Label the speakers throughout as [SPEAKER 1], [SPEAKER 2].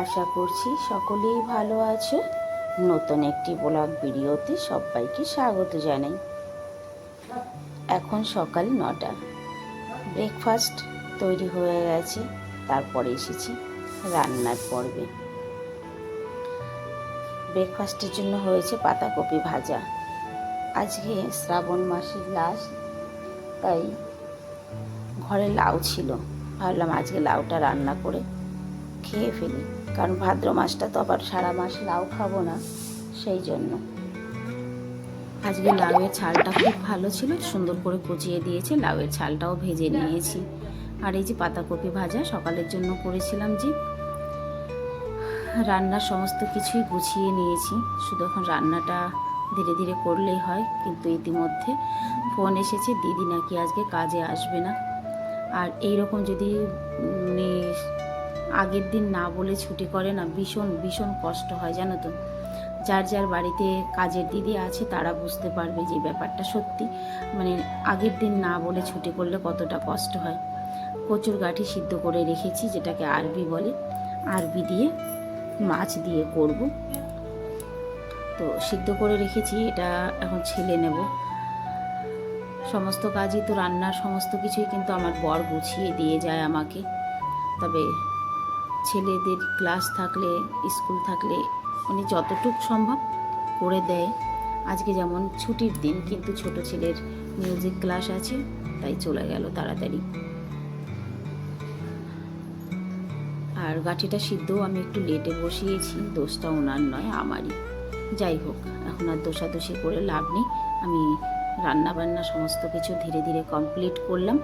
[SPEAKER 1] আশা করছি সকলেই ভালো আছে। নতুন একটি ব্লগ ভিডিওতে সবাইকে স্বাগত জানাই। এখন সকাল নটা। ব্রেকফাস্ট তৈরি হয়ে গেছে, তারপরে এসেছি রান্নার পর্বে। ব্রেকফাস্টের জন্য হয়েছে পাতাকপি ভাজা। আজকে শ্রাবণ মাসের লাস্ট তাই ঘরে লাউ ছিল। ভাবলাম আজকে লাউটা রান্না করে খেয়ে ফেলি। কারণ ভাদ্র মাসটা তো আবার সারা মাস লাউ খাব না, সেই জন্য। আজকে লাউয়ের ছালটা খুব ভালো ছিল, সুন্দর করে কুচিয়ে দিয়েছে, লাউয়ের ছালটাও ভেজে নিয়েছি। আর এই যে পাতাকপি ভাজা, সকালের জন্য করেছিলাম যে রান্নার সমস্ত কিছুই গুছিয়ে নিয়েছি। শুধু এখন রান্নাটা ধীরে ধীরে করলেই হয়, কিন্তু ইতিমধ্যে ফোন এসেছে, দিদি নাকি আজকে কাজে আসবে না। আর এই রকম যদি মানে আগের দিন না বলে ছুটি করে না, ভীষণ ভীষণ কষ্ট হয়, জানো তো। যার যার বাড়িতে কাজের দিদি আছে, তারা বুঝতে পারবে যে ব্যাপারটা সত্যি। মানে আগের দিন না বলে ছুটি করলে কতটা কষ্ট হয়। কচুর গাঠি সিদ্ধ করে রেখেছি, যেটাকে আরবি বলে। আরবি দিয়ে মাছ দিয়ে করব। তো সিদ্ধ করে রেখেছি, এটা এখন ছেলে নেব। সমস্ত কাজই তো রান্নার সমস্ত কিছুই কিন্তু আমার বর গুছিয়ে দিয়ে যায় আমাকে। তবে ছেলেদের ক্লাস থাকলে, স্কুল থাকলে উনি যতটুক সম্ভব করে দেয়। আজকে যেমন ছুটির দিন কিন্তু ছোট ছেলের মিউজিক ক্লাস আছে, তাই চলে গেল তাড়াতাড়ি। আর গাঠিটা সিদ্ধও আমি একটু লেটে বসিয়েছি, দোষটা ওনার নয়, আমারই। যাই হোক, এখন আর দোষাদোষি করে লাভ নেই। আমি রান্না বান্না সমস্ত কিছু ধীরে ধীরে কমপ্লিট করলাম।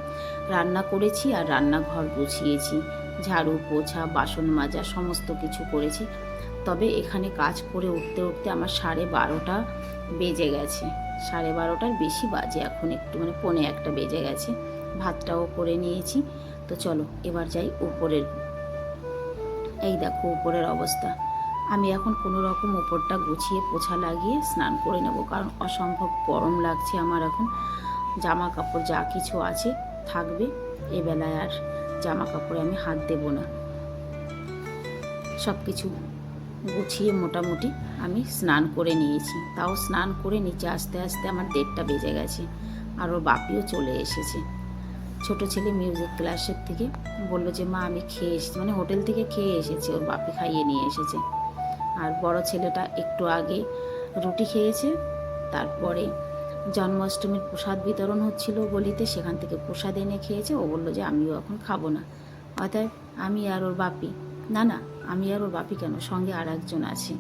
[SPEAKER 1] রান্না করেছি আর রান্নাঘর গুছিয়েছি। ঝাড়ু, পোছা, বাসন মাজা, সমস্ত কিছু করেছি। তবে এখানে কাজ করে উঠতে উঠতে আমার সাড়ে বারোটা বেজে গেছে। সাড়ে বারোটার বেশি বাজে এখন একটু মানে পৌনে একটা বেজে গেছে। ভাতটাও করে নিয়েছি। তো চলো, এবার যাই উপরের। এই দেখো উপরের অবস্থা। আমি এখন কোনো রকম উপরটা গুছিয়ে, পোছা লাগিয়ে স্নান করে নেব, কারণ অসম্ভব গরম লাগছে আমার এখন। জামা কাপড় যা কিছু আছে থাকবে। এবেলায় আর জামা কাপড়ে আমি হাত দেব না। সব কিছু গুছিয়ে মোটামুটি আমি স্নান করে নিয়েছি। তাও স্নান করে নিচে আস্তে আস্তে আমার দেড়টা বেজে গেছে আর ওর বাপিও চলে এসেছে। ছোট ছেলে মিউজিক ক্লাসের থেকে বলল যে, মা, আমি খেয়ে এসেছি। মানে হোটেল থেকে খেয়ে এসেছে, ওর বাপি খাইয়ে নিয়ে এসেছে। আর বড় ছেলেটা একটু আগে রুটি খেয়েছে, তারপরে জন্মাষ্টমীর প্রসাদ বিতরণ হচ্ছিল গলিতে, সেখান থেকে প্রসাদ এনে খেয়েছে। ও বলল যে, আমিও এখন খাব না। অতএব আমি আর ওর বাপি। না না, আমি আর ওর বাপি কেন? সঙ্গে আর একজন আছে।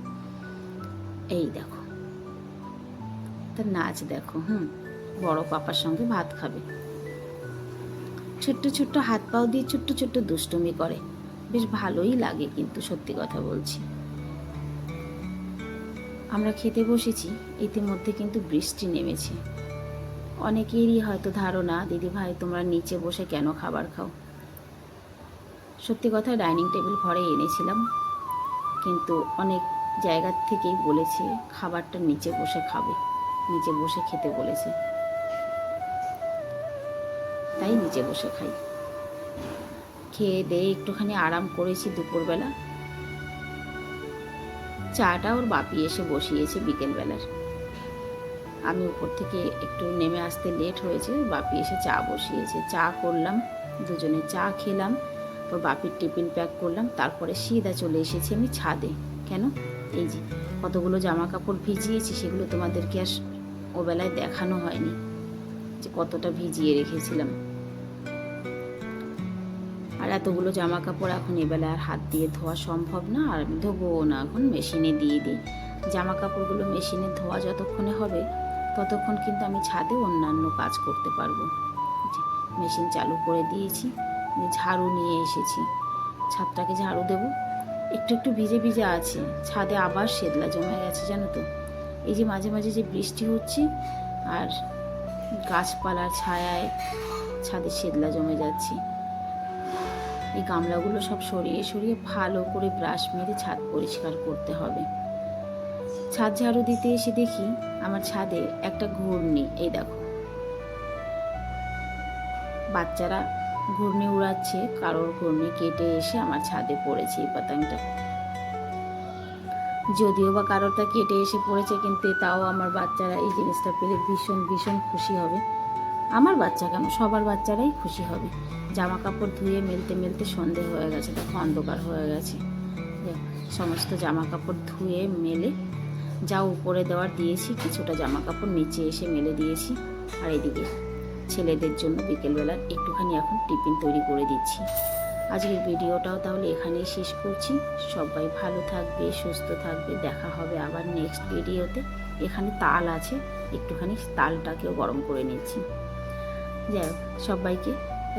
[SPEAKER 1] এই দেখো। তার নাচ দেখো, হুম? বড় পাপার সঙ্গে ভাত খাবে। ছোট্ট ছোট্ট হাত পাও দিয়ে ছোট্ট ছোট্ট দুষ্টুমি করে। বেশ ভালোই লাগে কিন্তু, সত্যি কথা বলছি। আমরা খেতে বসেছি, ইতিমধ্যে কিন্তু বৃষ্টি নেমেছে। অনেকেরই হয়তো ধারণা দিদি ভাই তোমরা নিচে বসে কেন খাবার খাও? সত্যি কথা, ডাইনিং টেবিল ঘরে এনেছিলাম, কিন্তু অনেক জায়গার থেকেই বলেছে, খাবারটা নিচে বসে খাবে, নিচে বসে খেতে বলেছে। তাই নিচে বসে খাই। খেয়ে দিয়ে একটুখানি আরাম করেছি দুপুরবেলা। চাটা ওর বাপি এসে বসিয়েছে বিকেলবেলার। আমি উপর থেকে একটু নেমে আসতে লেট হয়েছে, বাপি এসে চা বসিয়েছে। চা করলাম, দুজনে চা খেলাম ওর বাপির টিফিন প্যাক করলাম, তারপরে সিধা চলে এসেছি আমি ছাদে। কেন? এই যে কতগুলো জামা কাপড় ভিজিয়েছি, সেগুলো তোমাদেরকে আর ওবেলায় দেখানো হয়নি। যে কতটা ভিজিয়ে রেখেছিলাম। আর এতগুলো জামা কাপড় এখন এবেলা আর হাত দিয়ে ধোয়া সম্ভব না, আর আমি ধোবও না। এখন মেশিনে দিয়ে দিই। জামা কাপড়গুলো মেশিনে ধোয়া যতক্ষণে হবে, ততক্ষণ কিন্তু আমি ছাদে অন্যান্য কাজ করতে পারব। মেশিন চালু করে দিয়েছি ঝাড়ু নিয়ে এসেছি। ছাদটাকে ঝাড়ু দেব। একটু একটু ভিজে ভিজে আছে, ছাদে আবার সেদলা জমে গেছে, জানো তো। এই যে মাঝে মাঝে যে বৃষ্টি হচ্ছে, আর গাছপালার ছায়ায় ছাদে সেদলা জমে যাচ্ছে। এই গামলাগুলো সব সরিয়ে সরিয়ে ভালো করে ব্রাশ মেরে ছাদ পরিষ্কার করতে হবে। ছাদ ঝাড়ু দিতে এসে দেখি আমার ছাদে একটা ঘূর্ণি, এই দেখো। বাচ্চারা ঘূর্ণি উড়াচ্ছে, কারোর ঘূর্ণি কেটে এসে আমার ছাদে পড়েছে এই পাতাংটা যদিও বা কারোরটা কেটে এসে পড়েছে, কিন্তু তাও আমার বাচ্চারা এই জিনিসটা পেলে ভীষণ ভীষণ খুশি হবে। আমার বাচ্চা কেন? সবার বাচ্চারাই খুশি হবে। জামা কাপড় ধুয়ে মেলতে মেলতে সন্ধে হয়ে গেছে, দেখো অন্ধকার হয়ে গেছে। সমস্ত জামা কাপড় ধুয়ে মেলে, যা উপরে দেওয়ার দিয়েছি, কিছুটা জামা কাপড় নিচে এসে মেলে দিয়েছি। আর এদিকে ছেলেদের জন্য বিকেলবেলা একটুখানি এখন টিফিন তৈরি করে দিচ্ছি। আজকের ভিডিওটাও তাহলে এখানেই শেষ করছি। সবাই ভালো থাকবে, সুস্থ থাকবে। দেখা হবে আবার নেক্সট ভিডিওতে। এখানে তাল আছে, একটুখানি তালটাকেও গরম করে নিচ্ছি। যাই হোক, সবাইকে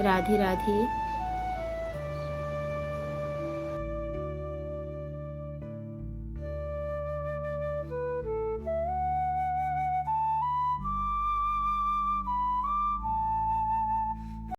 [SPEAKER 1] রাধে রাধে।